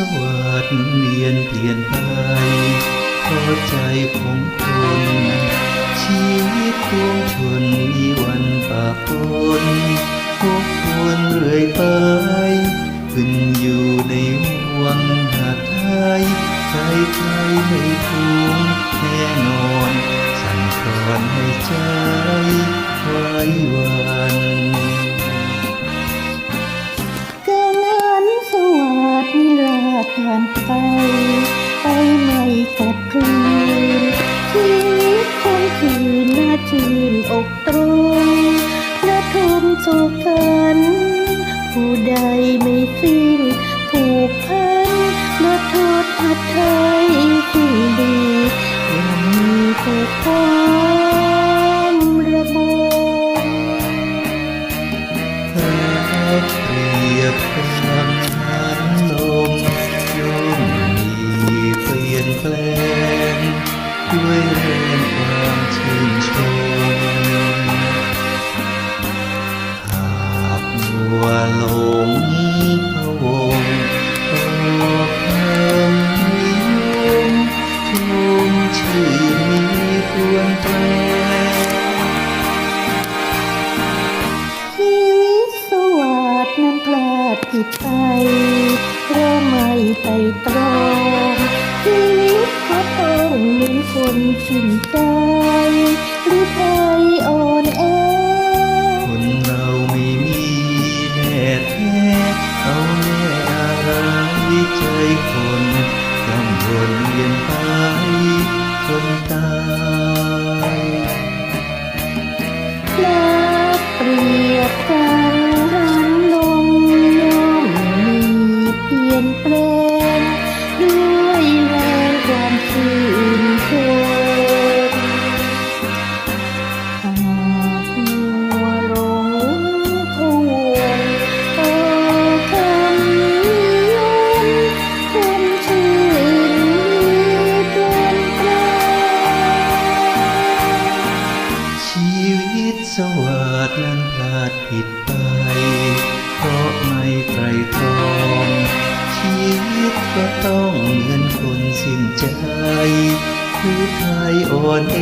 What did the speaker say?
สวัสดีเวียนเปลี่ยนไปเพราะใจของคนชีวิตปวงชนมีวันปะปนพบควรเรื่อยไปขึ้นอยู่ในห่วงหาไทยใครใครไม่ทูงแน่นอนสั่นคลอนให้ใจไว้วัน ผ่านไป ไปไม่กลับคืนชีวิตคงคืนน่าชื่นอกตรงิดไปเพราะไม่ไปตรองชีวิตก็ต้องมือนคนสิ้นใจหรือใครอ่อนแอคนเราไม่มีแน่แท้เอาแน่อะไรใจคนลำวนเวียนไปจนตายและเปรียบกัน สวัสดนั้นพลาดผิดไป เพราะไม่ไตรตรองชีวิตก็ต้องเหมือนคนสิ้นใจ คือไทยอ่อนแอ